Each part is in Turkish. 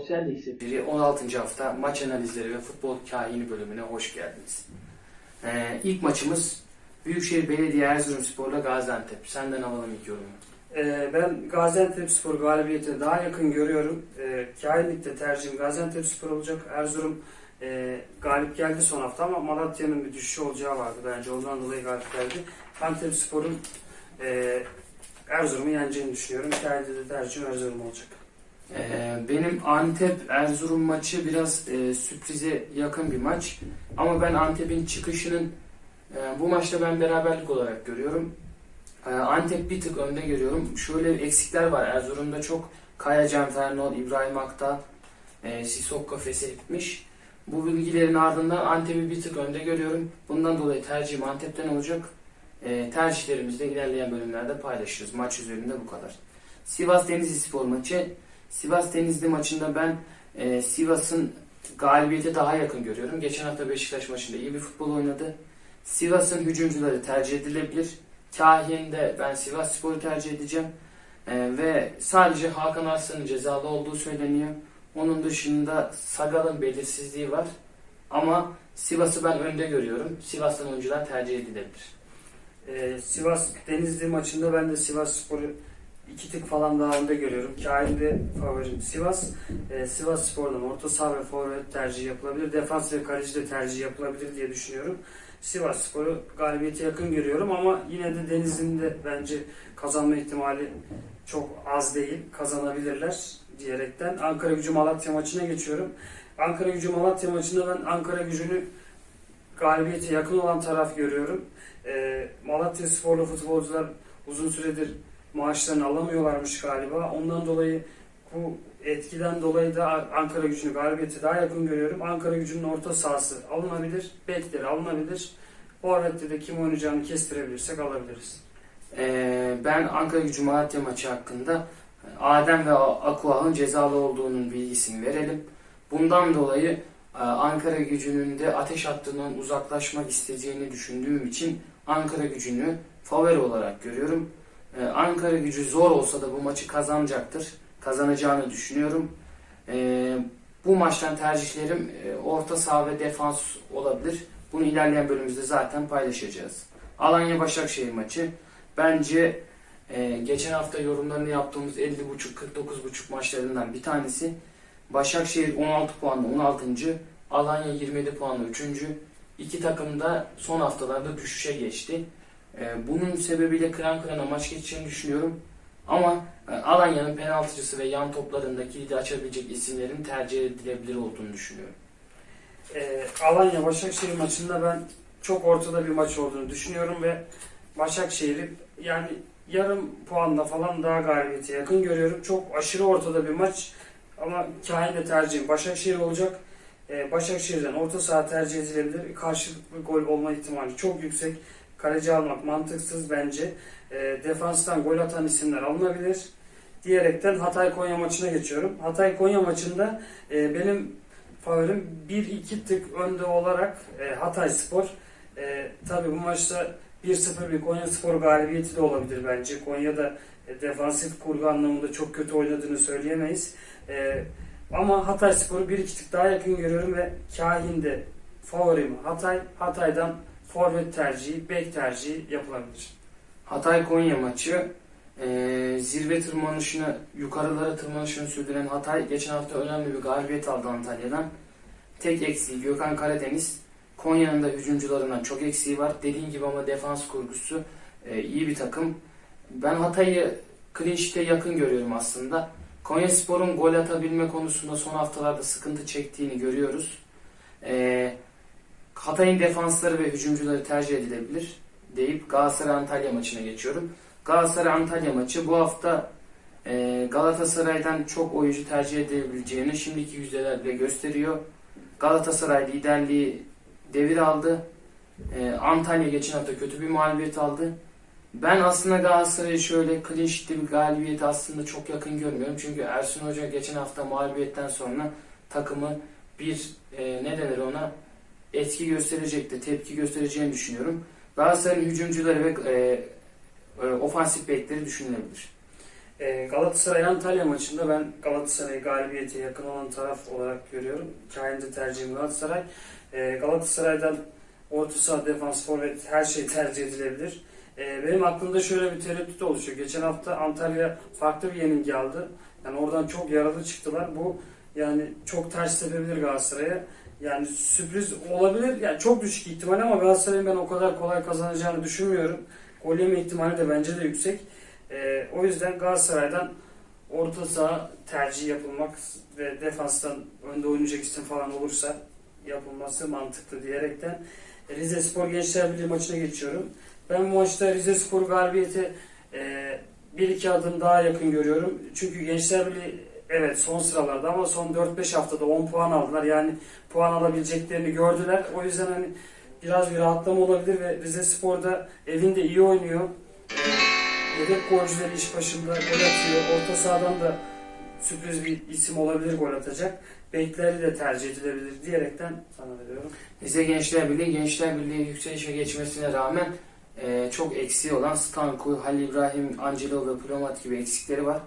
Sosyal Lise biri 16. hafta maç analizleri ve futbol kahini bölümüne hoş geldiniz. Ee, ilk maçımız Büyükşehir Belediye Erzurumspor'la Gaziantep. Senden alalım ilk yorumu. Ee, ben Gaziantepspor galibiyeti daha yakın görüyorum. Ee, Kahinlikte tercihim Gaziantepspor olacak. Erzurum e, galip geldi son hafta ama Malatya'nın bir düşüşü olacağı vardı bence. Ondan dolayı galip geldi. Antepspor'un e, Erzurum'u yeneceğini düşünüyorum. Kahinlikte tercihim Erzurum olacak. Ee, benim Antep Erzurum maçı biraz e, sürprize yakın bir maç. Ama ben Antep'in çıkışının e, bu maçta ben beraberlik olarak görüyorum. E, Antep bir tık önde görüyorum. Şöyle eksikler var. Erzurum'da çok Kaya Can Fernol, İbrahim Akta, e, Sissoko feshetmiş. Bu bilgilerin ardından Antep'i bir tık önde görüyorum. Bundan dolayı tercihim Antep'ten olacak. E, tercihlerimizi de ilerleyen bölümlerde paylaşırız. Maç üzerinde bu kadar. Sivas Denizli Spor maçı. Sivas Denizli maçında ben e, Sivas'ın galibiyete daha yakın görüyorum. Geçen hafta Beşiktaş maçında iyi bir futbol oynadı. Sivas'ın hücumcuları tercih edilebilir. Kahin'de ben Sivas Spor'u tercih edeceğim. E, ve sadece Hakan Arslan'ın cezalı olduğu söyleniyor. Onun dışında Sagal'ın belirsizliği var. Ama Sivas'ı ben önde görüyorum. Sivas'tan oyuncular tercih edilebilir. Ee, Sivas Denizli maçında ben de Sivas Spor'u iki tık falan daha önde görüyorum. Kahin'de favorim Sivas. Ee, Sivas Spor'dan orta saha ve forvet tercih yapılabilir. Defans ve kaleci de tercih yapılabilir diye düşünüyorum. Sivas Spor'u galibiyete yakın görüyorum ama yine de Denizli'nin de bence kazanma ihtimali çok az değil. Kazanabilirler diyerekten Ankara Gücü Malatya maçına geçiyorum. Ankara Gücü Malatya maçında ben Ankara Gücü'nü galibiyete yakın olan taraf görüyorum. Ee, Malatya sporlu futbolcular uzun süredir maaşlarını alamıyorlarmış galiba. Ondan dolayı bu etkiden dolayı da Ankara gücünü galibiyete daha yakın görüyorum. Ankara gücünün orta sahası alınabilir, bekleri alınabilir. Forvet'te de kim oynayacağını kestirebilirsek alabiliriz. Ee, ben Ankara Gücü Malatya maçı hakkında Adem ve Akuah'ın cezalı olduğunun bilgisini verelim. Bundan dolayı e, Ankara Gücü'nün de ateş hattından uzaklaşmak isteyeceğini düşündüğüm için Ankara Gücü'nü favori olarak görüyorum. Ee, Ankara Gücü zor olsa da bu maçı kazanacaktır. Kazanacağını düşünüyorum. Ee, bu maçtan tercihlerim e, orta saha ve defans olabilir. Bunu ilerleyen bölümümüzde zaten paylaşacağız. Alanya Başakşehir maçı. Bence e, geçen hafta yorumlarını yaptığımız 50.5-49.5 maçlarından bir tanesi. Başakşehir 16 puanla 16. Alanya 27 puanla 3. İki takım da son haftalarda düşüşe geçti. E, bunun sebebiyle kıran kırana maç geçeceğini düşünüyorum. Ama e, Alanya'nın penaltıcısı ve yan toplarında kilidi açabilecek isimlerin tercih edilebilir olduğunu düşünüyorum. Ee, Alanya Başakşehir maçında ben çok ortada bir maç olduğunu düşünüyorum ve Başakşehir'i yani yarım puanla falan daha galibiyete yakın görüyorum. Çok aşırı ortada bir maç ama kahin de tercihim Başakşehir olacak. Ee, Başakşehir'den orta saha tercih edilebilir. Karşılıklı gol olma ihtimali çok yüksek. Kaleci almak mantıksız bence. Ee, defanstan gol atan isimler alınabilir. Diyerekten Hatay Konya maçına geçiyorum. Hatay Konya maçında e, benim favorim 1-2 tık önde olarak e, Hatay Spor. E, tabii bu maçta 1-0 bir Konya Spor galibiyeti de olabilir bence. Konya'da e, defansif kurgu anlamında çok kötü oynadığını söyleyemeyiz. E, ama Hatay Spor'u 1-2 tık daha yakın görüyorum ve Kahin'de favorim Hatay. Hatay'dan forvet tercihi, bek tercihi yapılabilir. Hatay Konya maçı e, zirve tırmanışını, yukarılara tırmanışını sürdüren Hatay geçen hafta önemli bir galibiyet aldı Antalya'dan. Tek eksiği Gökhan Karadeniz. Konya'nın da hücumcularından çok eksiği var. Dediğim gibi ama defans kurgusu e, iyi bir takım. Ben Hatay'ı clean sheet'e yakın görüyorum aslında. Konya Spor'un gol atabilme konusunda son haftalarda sıkıntı çektiğini görüyoruz. E, Hatay'ın defansları ve hücumcuları tercih edilebilir deyip Galatasaray Antalya maçına geçiyorum. Galatasaray Antalya maçı bu hafta e, Galatasaray'dan çok oyuncu tercih edebileceğini şimdiki yüzdelerle gösteriyor. Galatasaray liderliği devir aldı. E, Antalya geçen hafta kötü bir mağlubiyet aldı. Ben aslında Galatasaray'ı şöyle clean sheet'li bir galibiyeti aslında çok yakın görmüyorum. Çünkü Ersun Hoca geçen hafta mağlubiyetten sonra takımı bir e, ne denir ona etki gösterecekti, tepki göstereceğini düşünüyorum. Galatasaray'ın hücumcuları ve e, e, ofansif bekleri düşünülebilir. Ee, Galatasaray Antalya maçında ben Galatasaray'ı galibiyete yakın olan taraf olarak görüyorum. Kain'de tercihim Galatasaray. Ee, Galatasaray'dan orta saha, defans, forvet her şey tercih edilebilir. Ee, benim aklımda şöyle bir tereddüt oluşuyor. Geçen hafta Antalya farklı bir yenilgi aldı. Yani oradan çok yaralı çıktılar. Bu yani çok ters tepebilir Galatasaray'a. Yani sürpriz olabilir. Yani çok düşük ihtimal ama Galatasaray'ın ben o kadar kolay kazanacağını düşünmüyorum. Gol yeme ihtimali de bence de yüksek. Ee, o yüzden Galatasaray'dan orta saha tercih yapılmak ve defanstan önde oynayacak isim falan olursa yapılması mantıklı diyerekten Rize Spor Gençler Birliği maçına geçiyorum. Ben bu maçta Rize Spor galibiyeti e, bir iki adım daha yakın görüyorum. Çünkü Gençler Birliği evet son sıralarda ama son 4-5 haftada 10 puan aldılar. Yani puan alabileceklerini gördüler. O yüzden hani biraz bir rahatlama olabilir ve Rize Spor'da evinde iyi oynuyor. Yedek golcüleri iş başında gol atıyor. Orta sahadan da sürpriz bir isim olabilir gol atacak. Bekleri de tercih edilebilir diyerekten sana veriyorum. Rize Gençler Birliği, Gençler Birliği yükselişe geçmesine rağmen e, çok eksiği olan Stanku, Halil İbrahim, Angelo ve Plomat gibi eksikleri var.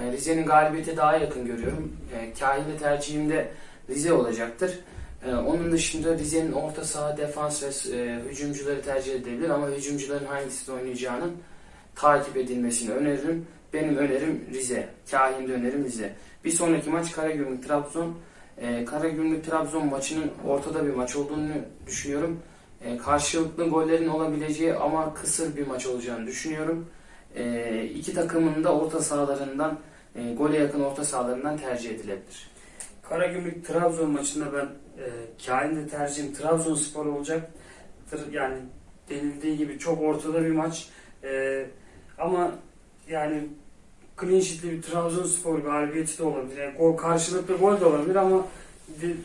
E, Rize'nin galibiyete daha yakın görüyorum. E, Kahin'de tercihimde Rize olacaktır. E, onun dışında Rize'nin orta saha, defans ve e, hücumcuları tercih edilebilir ama hücumcuların hangisinde oynayacağının takip edilmesini öneririm. Benim önerim Rize. Kahin'de önerim Rize. Bir sonraki maç Karagümrük Trabzon. E, Karagümrük Trabzon maçının ortada bir maç olduğunu düşünüyorum. E, karşılıklı gollerin olabileceği ama kısır bir maç olacağını düşünüyorum. E, iki takımın da orta sahalarından e, gole yakın orta sahalarından tercih edilebilir. Karagümrük Trabzon maçında ben e, kainde tercihim Trabzonspor olacak. Yani denildiği gibi çok ortada bir maç. E, ama yani clean sheet'li bir Trabzonspor galibiyeti de olabilir. Yani gol, karşılıklı gol de olabilir ama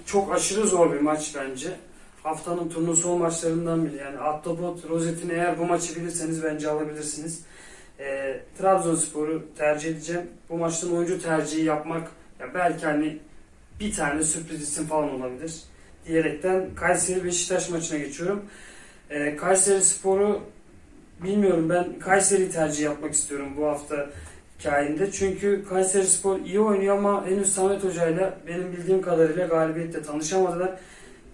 çok aşırı zor bir maç bence. Haftanın turnuva son maçlarından biri. Yani Ahtapot, Rozet'ini eğer bu maçı bilirseniz bence alabilirsiniz. E, Trabzonspor'u tercih edeceğim. Bu maçtan oyuncu tercihi yapmak ya belki hani bir tane sürpriz isim falan olabilir diyerekten Kayseri Beşiktaş maçına geçiyorum. Ee, Kayseri Spor'u bilmiyorum ben Kayseri tercih yapmak istiyorum bu hafta kainde. Çünkü Kayseri Spor iyi oynuyor ama henüz Samet Hoca'yla benim bildiğim kadarıyla galibiyetle tanışamadılar.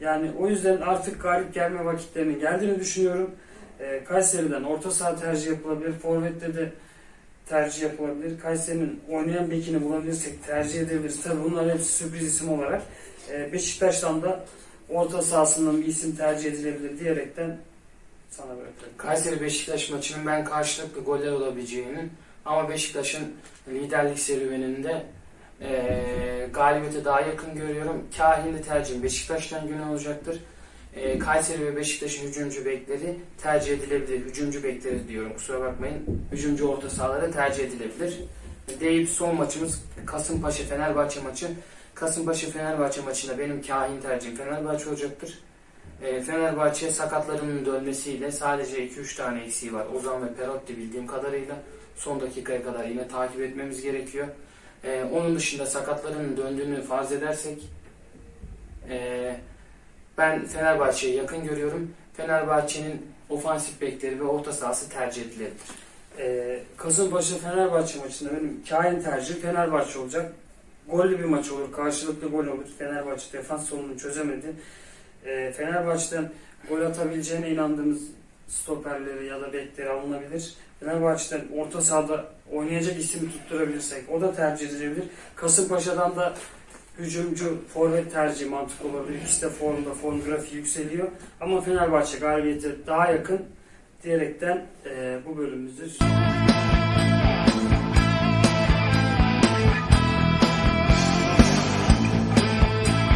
Yani o yüzden artık galip gelme vakitlerinin geldiğini düşünüyorum. Ee, Kayseri'den orta saha tercih yapılabilir. Forvet'te de tercih yapılabilir. Kayseri'nin oynayan bekini bulabilirsek tercih edebiliriz. Tabi bunlar hepsi sürpriz isim olarak. Ee, Beşiktaş'tan da orta sahasından bir isim tercih edilebilir diyerekten sana bırakıyorum. Kayseri Beşiktaş maçının ben karşılıklı goller olabileceğini ama Beşiktaş'ın liderlik serüveninde eee galibiyete daha yakın görüyorum. Kahin'de tercihim Beşiktaş'tan günü olacaktır. Eee, Kayseri ve Beşiktaş'ın hücumcu bekleri tercih edilebilir. Hücumcu bekleri diyorum kusura bakmayın. Hücumcu orta sahaları tercih edilebilir. Deyip son maçımız Kasımpaşa Fenerbahçe maçı. Kasımpaşa Fenerbahçe maçında benim kahin tercihim Fenerbahçe olacaktır. E, Fenerbahçe sakatlarının dönmesiyle sadece 2-3 tane eksiği var. Ozan ve Perotti bildiğim kadarıyla son dakikaya kadar yine takip etmemiz gerekiyor. E, onun dışında sakatlarının döndüğünü farz edersek e, ben Fenerbahçe'yi yakın görüyorum. Fenerbahçe'nin ofansif bekleri ve orta sahası tercih edilebilir. Ee, Kasımpaşa Fenerbahçe maçında benim kain tercih Fenerbahçe olacak. Gollü bir maç olur, karşılıklı gol olur. Fenerbahçe defans sorununu çözemedi. Ee, Fenerbahçe'den gol atabileceğine inandığımız stoperleri ya da bekleri alınabilir. Fenerbahçe'den orta sahada oynayacak ismi tutturabilirsek o da tercih edilebilir. Kasımpaşa'dan da hücumcu forvet tercihi mantıklı olabilir. İkisi de formda, form grafiği yükseliyor. Ama Fenerbahçe galibiyete daha yakın diyerekten eee, bu bölümümüzdür.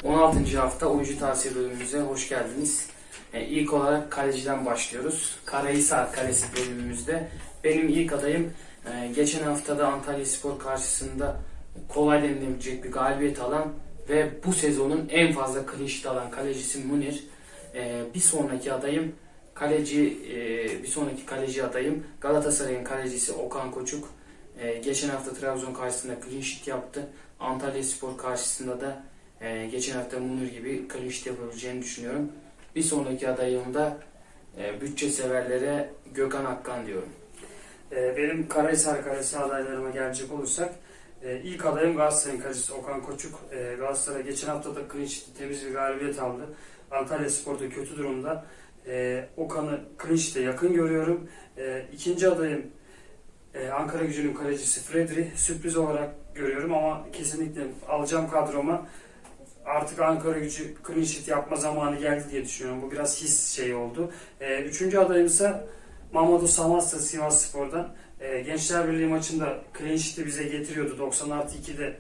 16. hafta oyuncu tavsiye bölümümüze hoş geldiniz. E, ilk olarak kaleciden başlıyoruz. Karahisar Kalesi bölümümüzde. Benim ilk adayım e, geçen haftada Antalya Spor karşısında kolay denilebilecek bir galibiyet alan ve bu sezonun en fazla sheet alan kalecisi Munir. E, bir sonraki adayım kaleci e, bir sonraki kaleci adayım Galatasaray'ın kalecisi Okan Koçuk. E, geçen hafta Trabzon karşısında sheet yaptı. Antalya Spor karşısında da ee, geçen hafta Munir gibi sheet yapabileceğini düşünüyorum. Bir sonraki adayım da e, bütçe severlere Gökhan Akkan diyorum. E, benim Karahisar Kalesi adaylarıma gelecek olursak e, ilk adayım Galatasaray'ın kalecisi Okan Koçuk. E, Galatasaray geçen hafta da clean temiz bir galibiyet aldı. Antalya Spor'da kötü durumda. E, Okan'ı clean yakın görüyorum. E, ikinci adayım e, Ankara gücünün kalecisi Fredri. Sürpriz olarak görüyorum ama kesinlikle alacağım kadroma artık Ankara gücü clean yapma zamanı geldi diye düşünüyorum. Bu biraz his şeyi oldu. E, üçüncü adayım ise Mamadou Samassa Sivas Spor'dan. E, Gençler Birliği maçında clean sheet'i bize getiriyordu. 90 artı 2'de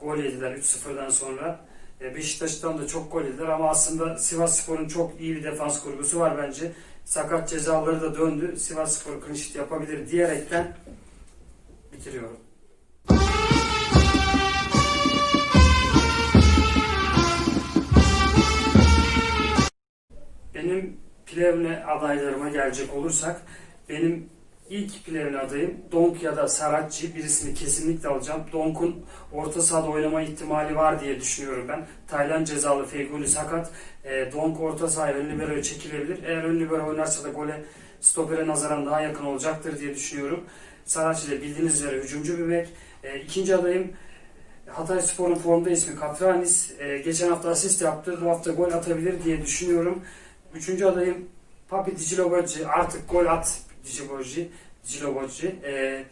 gol yediler 3-0'dan sonra. E, Beşiktaş'tan da çok gol yediler ama aslında Sivas Spor'un çok iyi bir defans kurgusu var bence. Sakat cezaları da döndü. Sivas Spor clean sheet yapabilir diyerekten bitiriyorum. Benim Plevne adaylarıma gelecek olursak benim ilk Plevne adayım Donk ya da Saratçı birisini kesinlikle alacağım. Donk'un orta sahada oynama ihtimali var diye düşünüyorum ben. Tayland cezalı Feyguli sakat. E, Donk orta sahaya ön liberoya çekilebilir. Eğer ön libero oynarsa da gole stopere nazaran daha yakın olacaktır diye düşünüyorum. Saratçı da bildiğiniz üzere hücumcu bir bek. E, ikinci adayım Hatay Spor'un formda ismi Katranis. E, geçen hafta asist yaptı. Bu hafta gol atabilir diye düşünüyorum. Üçüncü adayım Papi Diciloboci. Artık gol at Diciloboci. Diciloboci. E,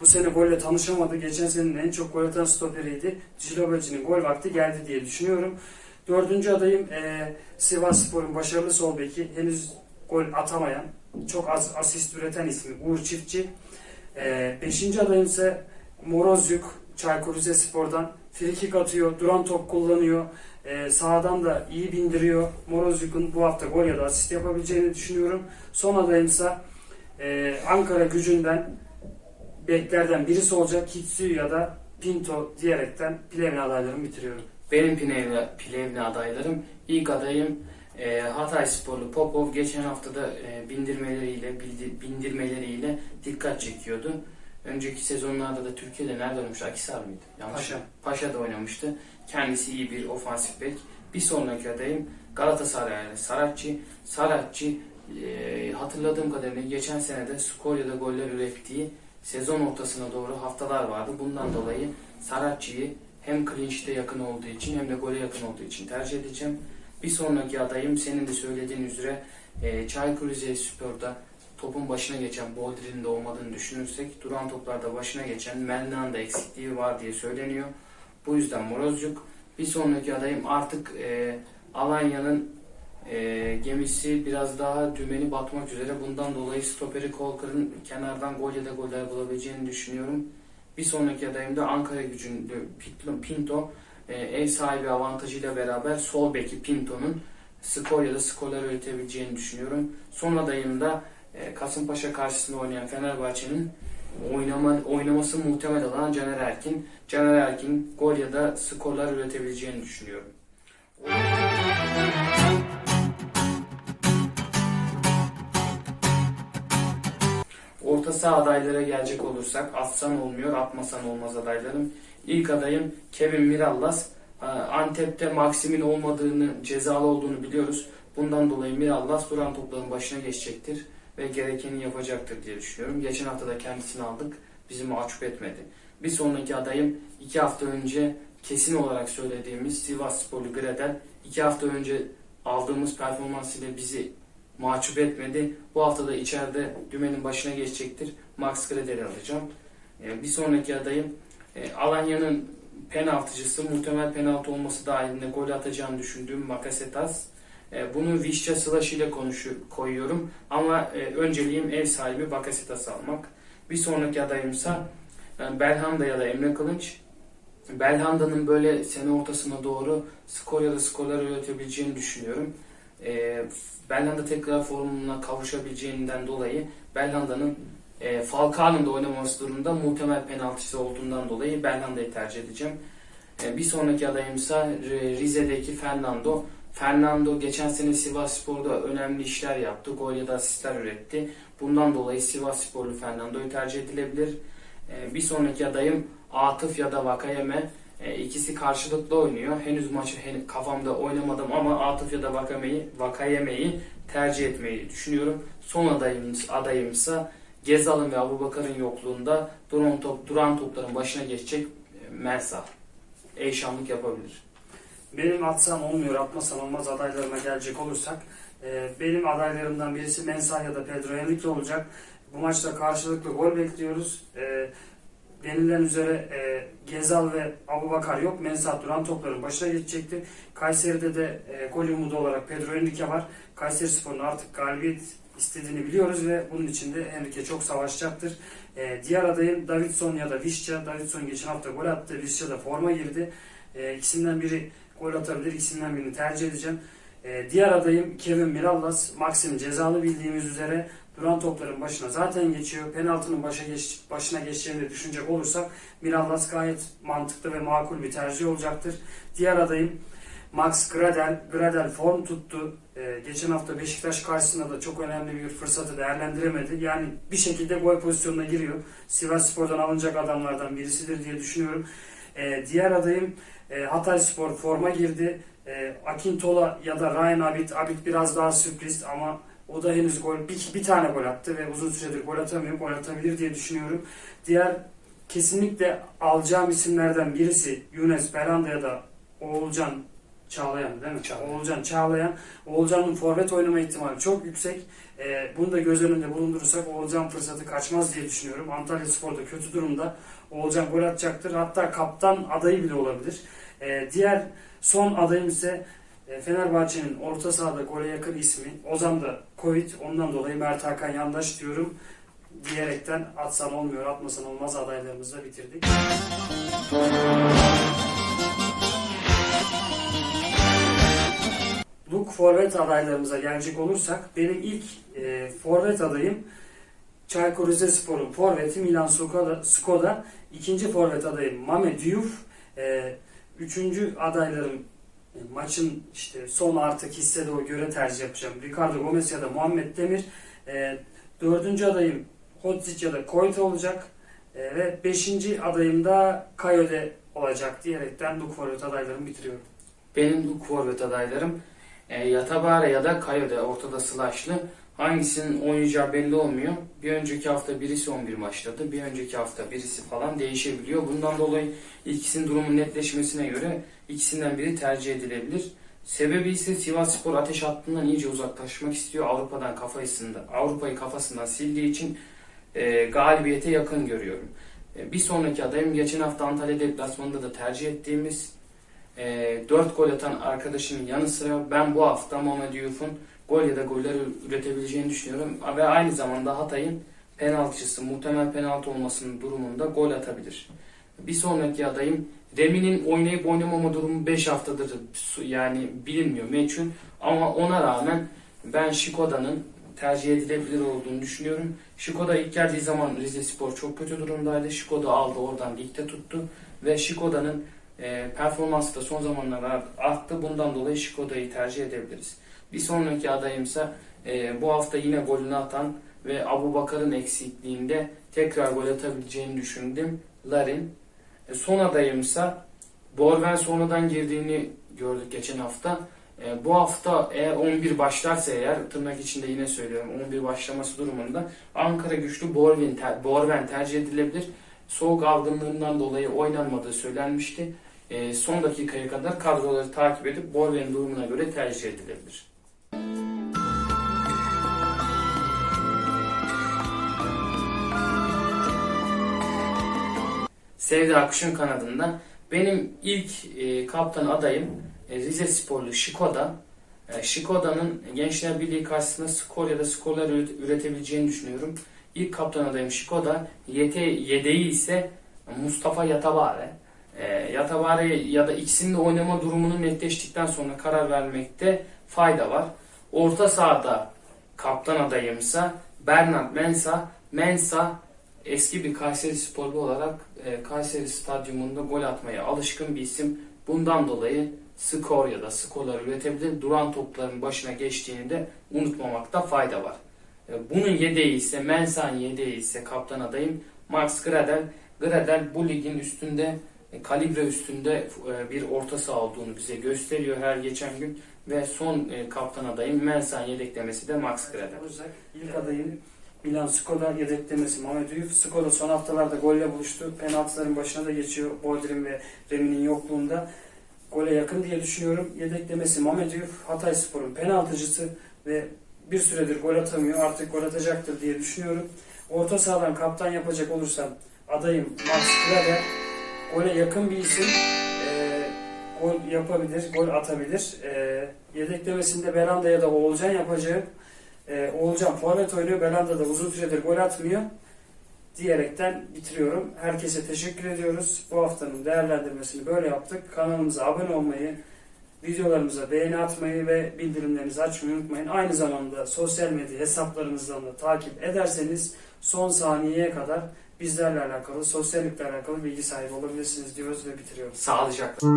bu sene golle tanışamadı. Geçen senenin en çok gol atan stoperiydi. Diciloboci'nin gol vakti geldi diye düşünüyorum. Dördüncü adayım e, Sivas Spor'un başarılı sol beki. Henüz gol atamayan, çok az asist üreten ismi Uğur Çiftçi. E, beşinci adayım ise Morozyuk. Çaykur Rizespor'dan frikik atıyor, duran top kullanıyor. Ee, sağdan da iyi bindiriyor. Morozyuk'un bu hafta gol ya da asist yapabileceğini düşünüyorum. Son adayımsa e, Ankara gücünden beklerden birisi olacak Kitsu ya da Pinto diyerekten Plevne adaylarımı bitiriyorum. Benim Plevne, Plevne adaylarım. İlk adayım e, Hatay Sporlu Popov. Geçen hafta da e, bindirmeleriyle, bildi, bindirmeleriyle dikkat çekiyordu. Önceki sezonlarda da Türkiye'de nerede oynamıştı? Akisar mıydı? Yanlış Paşa. Paşa'da oynamıştı. Kendisi iyi bir ofansif bek. Bir sonraki adayım Galatasaraylı Saratçı. Saratçı e, hatırladığım kadarıyla geçen sene de skor ya da goller ürettiği sezon ortasına doğru haftalar vardı. Bundan dolayı Saratçı'yı hem clean sheet'e yakın olduğu için hem de gole yakın olduğu için tercih edeceğim. Bir sonraki adayım senin de söylediğin üzere e, Çaykur Rizespor'da topun başına geçen Boldrin'in de olmadığını düşünürsek duran toplarda başına geçen Melna'nın da eksikliği var diye söyleniyor. Bu yüzden Morozcuk. Bir sonraki adayım artık e, Alanya'nın e, gemisi biraz daha dümeni batmak üzere. Bundan dolayı stoperi Kolkar'ın kenardan gol ya da goller bulabileceğini düşünüyorum. Bir sonraki adayım da Ankara gücünde Pinto. E, ev sahibi avantajıyla beraber sol beki Pinto'nun skor ya da skorlar üretebileceğini düşünüyorum. Son adayım da e, Kasımpaşa karşısında oynayan Fenerbahçe'nin oynama, oynaması muhtemel olan Caner Erkin. Caner Erkin gol ya da skorlar üretebileceğini düşünüyorum. Orta saha adaylara gelecek olursak atsan olmuyor, atmasan olmaz adaylarım. İlk adayım Kevin Mirallas. Ee, Antep'te Maksim'in olmadığını, cezalı olduğunu biliyoruz. Bundan dolayı Mirallas duran topların başına geçecektir ve gerekeni yapacaktır diye düşünüyorum. Geçen hafta da kendisini aldık. Bizi mahcup etmedi. Bir sonraki adayım iki hafta önce kesin olarak söylediğimiz Sivas Sporlu Gredel. iki hafta önce aldığımız performans ile bizi mahcup etmedi. Bu hafta da içeride dümenin başına geçecektir. Max Gredel'i alacağım. Ee, Bir sonraki adayım e, Alanya'nın penaltıcısı muhtemel penaltı olması dahilinde gol atacağını düşündüğüm Makasetas. E, Bunu Vişça Slash ile konuşu, koyuyorum ama e, önceliğim ev sahibi Bakasetas almak. Bir sonraki adayımsa Belhanda ya da Emre Kılınç. Belhanda'nın böyle sene ortasına doğru skor ya da skorlar üretebileceğini düşünüyorum. E, Belhanda tekrar formuna kavuşabileceğinden dolayı Belhanda'nın e, Falcao'nun da oynaması durumunda muhtemel penaltısı olduğundan dolayı Belhanda'yı tercih edeceğim. E, bir sonraki adayımsa R- Rize'deki Fernando. Fernando geçen sene Sivas Spor'da önemli işler yaptı. Gol ya da asistler üretti. Bundan dolayı Sivas Sporlu Fernando'yu tercih edilebilir. E, bir sonraki adayım Atıf ya da Vakayeme. E, ikisi karşılıklı oynuyor. Henüz maçı hen- kafamda oynamadım ama Atıf ya da Vakame'yi, Vakayeme'yi tercih etmeyi düşünüyorum. Son adayım, adayımsa Gezal'ın ve Abubakar'ın yokluğunda duran, top, duran topların başına geçecek e, Mensah. Eşanlık yapabilir. Benim atsam olmuyor, atmasam olmaz adaylarıma gelecek olursak e, benim adaylarımdan birisi Mensah ya da Pedro Henrique olacak. Bu maçta karşılıklı gol bekliyoruz. E, denilen üzere e, Gezal ve Abubakar yok. Mensah duran topların başına geçecektir. Kayseri'de de e, gol umudu olarak Pedro Henrique var. Kayseri Spor'un artık galibiyet istediğini biliyoruz ve bunun için de Henrique çok savaşacaktır. E, diğer adayım Davidson ya da Vişça. Davidson geçen hafta gol attı. Vişça da forma girdi. E, ikisinden biri gol atabilir. İkisinden birini tercih edeceğim. Ee, diğer adayım Kevin Mirallas. Maxim cezalı bildiğimiz üzere duran topların başına zaten geçiyor. Penaltının başa geç, başına geçeceğini de düşünecek olursak Mirallas gayet mantıklı ve makul bir tercih olacaktır. Diğer adayım Max Gradel. Gradel form tuttu. Ee, geçen hafta Beşiktaş karşısında da çok önemli bir fırsatı değerlendiremedi. Yani bir şekilde gol pozisyonuna giriyor. Sivas Spor'dan alınacak adamlardan birisidir diye düşünüyorum. Ee, diğer adayım e, Hatay Spor forma girdi. E, Akintola ya da Ryan Abid. Abid biraz daha sürpriz ama o da henüz gol bir, bir tane gol attı ve uzun süredir gol atamıyor. Gol atabilir diye düşünüyorum. Diğer kesinlikle alacağım isimlerden birisi Yunus Belanda ya da Oğulcan Çağlayan değil mi? Çağlayan. Oğulcan Çağlayan. Oğulcan'ın forvet oynama ihtimali çok yüksek. E, bunu da göz önünde bulundurursak Oğulcan fırsatı kaçmaz diye düşünüyorum. Antalya Spor'da kötü durumda. Oğulcan gol atacaktır. Hatta kaptan adayı bile olabilir. E, diğer son adayım ise Fenerbahçe'nin orta sahada gole yakın ismi. Ozan da Covid. Ondan dolayı Mert Hakan yandaş diyorum. Diyerekten atsan olmuyor, atmasan olmaz adaylarımızı da bitirdik. Luk forvet adaylarımıza gelecek olursak benim ilk e, forvet adayım Çaykur Rizespor'un forveti Milan Skoda, Skoda. İkinci forvet adayım Mame Diouf. E, üçüncü adaylarım e, maçın işte son artık hissede o göre tercih yapacağım. Ricardo Gomez ya da Muhammed Demir. E, dördüncü adayım Hodzic ya da Koyta olacak. E, ve beşinci adayım da Kayode olacak diyerekten Luk forvet adaylarımı bitiriyorum. Benim bu forvet adaylarım e, Yatabare ya da Kayode ortada slashlı. Hangisinin oynayacağı belli olmuyor. Bir önceki hafta birisi 11 maçladı. Bir önceki hafta birisi falan değişebiliyor. Bundan dolayı ikisinin durumun netleşmesine göre ikisinden biri tercih edilebilir. Sebebi ise Sivas Spor ateş hattından iyice uzaklaşmak istiyor. Avrupa'dan kafasında, Avrupa'yı kafasından sildiği için e, galibiyete yakın görüyorum. E, bir sonraki adayım geçen hafta Antalya deplasmanında da tercih ettiğimiz e, 4 gol atan arkadaşının yanı sıra ben bu hafta Mehmet Yuf'un gol ya da goller üretebileceğini düşünüyorum. Ve aynı zamanda Hatay'ın penaltıcısı, muhtemel penaltı olmasının durumunda gol atabilir. Bir sonraki adayım Remi'nin oynayıp oynamama durumu 5 haftadır yani bilinmiyor meçhul ama ona rağmen ben Şikoda'nın tercih edilebilir olduğunu düşünüyorum. Şikoda ilk geldiği zaman Rize Spor çok kötü durumdaydı. Şikoda aldı oradan ligde tuttu ve Şikoda'nın e, performansı da son zamanlarda arttı. Bundan dolayı Şikoda'yı tercih edebiliriz. Bir sonraki adayımsa e, bu hafta yine golünü atan ve Abu Bakar'ın eksikliğinde tekrar gol atabileceğini düşündüm. Larin. E, son adayımsa Borven sonradan girdiğini gördük geçen hafta. E, bu hafta eğer 11 başlarsa eğer tırnak içinde yine söylüyorum 11 başlaması durumunda Ankara güçlü Borven, ter, Borven tercih edilebilir. Soğuk algınlığından dolayı oynanmadığı söylenmişti. E, son dakikaya kadar kadroları takip edip Borven'in durumuna göre tercih edilebilir. Sevda Akış'ın kanadında benim ilk e, kaptan adayım e, Rize Sporlu Şikoda. E, Şikoda'nın Gençler Birliği karşısında skor ya da skorlar üret- üretebileceğini düşünüyorum. İlk kaptan adayım Şikoda. Yete, yedeği ise Mustafa Yatabare. E, Yatabare ya da ikisinin de oynama durumunun netleştikten sonra karar vermekte fayda var. Orta sahada kaptan adayımsa Bernard Mensa. Mensa eski bir Kayseri sporlu olarak e, Kayseri stadyumunda gol atmaya alışkın bir isim. Bundan dolayı skor ya da skorlar üretebilir. Duran topların başına geçtiğini de unutmamakta fayda var. E, bunun yedeği ise Mensah'ın yedeği ise kaptan adayım Max Gradel. Gradel bu ligin üstünde e, kalibre üstünde e, bir orta saha olduğunu bize gösteriyor her geçen gün ve son e, kaptan adayım Mensah'ın yedeklemesi de Max Gradel. İlk adayım Milan Skoda yedeklemesi Mehmet Uyuf. Skoda son haftalarda golle buluştu. Penaltıların başına da geçiyor Boldrin ve Remi'nin yokluğunda. Gole yakın diye düşünüyorum. Yedeklemesi Mehmet Uyuf. Hatay Spor'un penaltıcısı ve bir süredir gol atamıyor. Artık gol atacaktır diye düşünüyorum. Orta sahadan kaptan yapacak olursam adayım Max Klader. Gole yakın bir isim. Ee, gol yapabilir, gol atabilir. Ee, yedeklemesinde Belanda ya da Oğulcan yapacağı. Ee, Oğulcan forvet oynuyor. Belanda da uzun süredir gol atmıyor. Diyerekten bitiriyorum. Herkese teşekkür ediyoruz. Bu haftanın değerlendirmesini böyle yaptık. Kanalımıza abone olmayı, videolarımıza beğeni atmayı ve bildirimlerinizi açmayı unutmayın. Aynı zamanda sosyal medya hesaplarımızdan da takip ederseniz son saniyeye kadar bizlerle alakalı, sosyallikle alakalı bilgi sahibi olabilirsiniz diyoruz ve bitiriyoruz. Sağlıcakla.